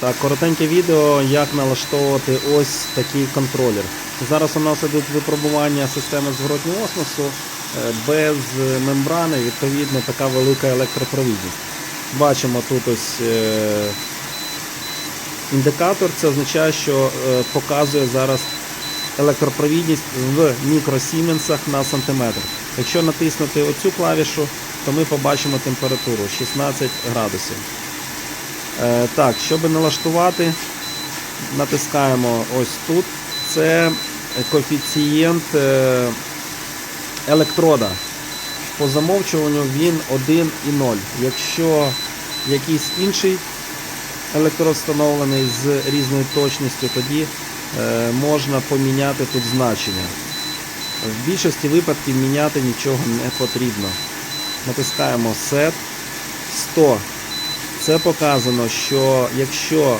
Так, коротеньке відео, як налаштовувати ось такий контролер. Зараз у нас ідуть випробування системи зворотнього осмосу е, без мембрани, відповідно, така велика електропровідність. Бачимо тут ось е, індикатор, це означає, що е, показує зараз електропровідність в мікросіменсах на сантиметр. Якщо натиснути оцю клавішу, то ми побачимо температуру 16 градусів. Е, Так, щоб налаштувати, натискаємо ось тут. Це коефіцієнт е, електрода. По замовчуванню він 1 і 0. Якщо якийсь інший електрод встановлений з різною точністю, тоді е, можна поміняти тут значення. В більшості випадків міняти нічого не потрібно. Натискаємо Set 100. Це показано, що якщо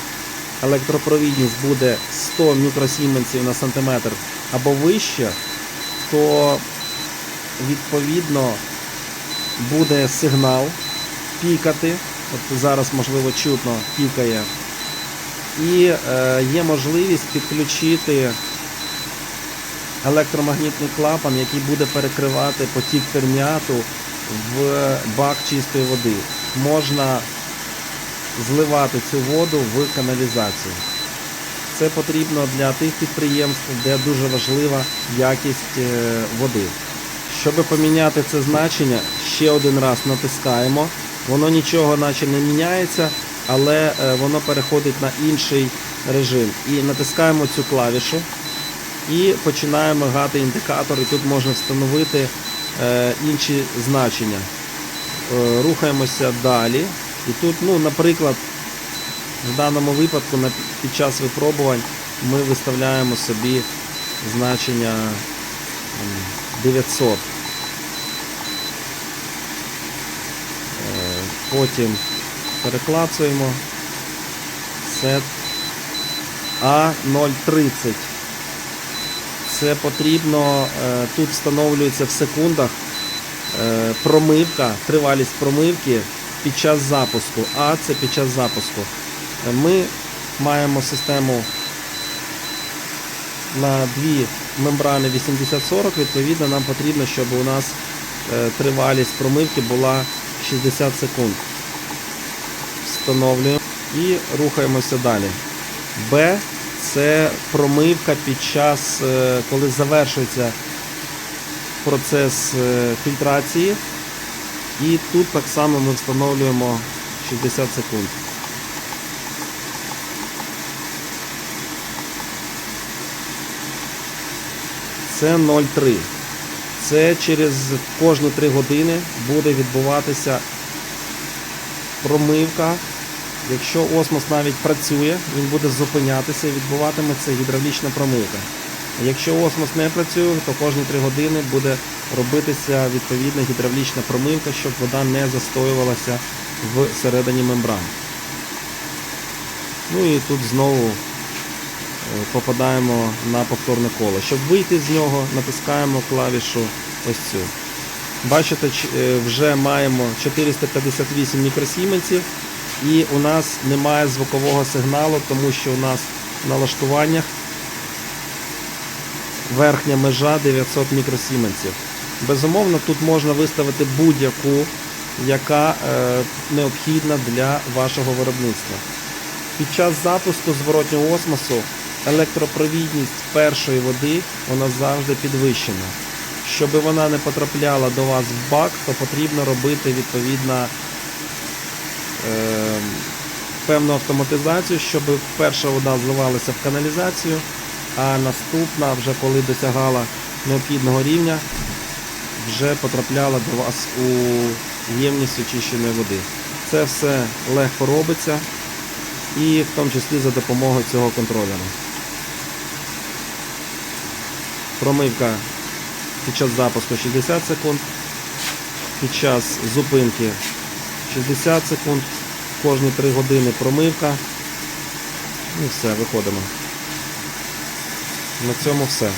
електропровідність буде 100 мікросіменсів на сантиметр або вище, то відповідно буде сигнал пікати. От зараз, можливо, чутно пікає. І е, є можливість підключити електромагнітний клапан, який буде перекривати потік терміату в бак чистої води. Можна зливати цю воду в каналізацію. Це потрібно для тих підприємств, де дуже важлива якість е, води. Щоб поміняти це значення, ще один раз натискаємо. Воно нічого наче не міняється, але е, воно переходить на інший режим. І натискаємо цю клавішу і починаємо гати індикатор, і тут можна встановити е, інші значення. Рухаємося далі. І тут, ну, наприклад, в даному випадку під час випробувань ми виставляємо собі значення 900. Е, Потім переклацуємо set A030. Це потрібно, е, тут встановлюється в секундах е, промивка, тривалість промивки під час запуску, а це під час запуску. Е, Ми маємо систему на дві мембрани 80-40, відповідно, нам потрібно, щоб у нас е, тривалість промивки була 60 секунд. Встановлюємо і рухаємося далі. Б це промивка під час, е, коли завершується процес фільтрації. І тут так само ми встановлюємо 60 секунд. Це 0,3. Це через кожні 3 години буде відбуватися промивка. Якщо осмос навіть працює, він буде зупинятися і відбуватиметься гідравлічна промивка. Якщо осмос не працює, то кожні 3 години буде робитися відповідна гідравлічна промивка, щоб вода не застоювалася всередині мембран. Ну і тут знову е, попадаємо на повторне коло. Щоб вийти з нього, натискаємо клавішу ось цю. Бачите, е, вже маємо 458 мікросіменсів і у нас немає звукового сигналу, тому що у нас в налаштуваннях верхня межа 900 мікросіменсів. Безумовно, тут можна виставити будь-яку, яка е, необхідна для вашого виробництва. Під час запуску зворотнього осмосу електропровідність першої води вона завжди підвищена. Щоб вона не потрапляла до вас в бак, то потрібно робити відповідно е, певну автоматизацію, щоб перша вода зливалася в каналізацію, а наступна, вже коли досягала необхідного рівня, вже потрапляла до вас у ємність очищеної води. Це все легко робиться і в тому числі за допомогою цього контролера. Промивка під час запуску 60 секунд, під час зупинки 60 секунд, кожні 3 години промивка. І все, виходимо. На цьому все.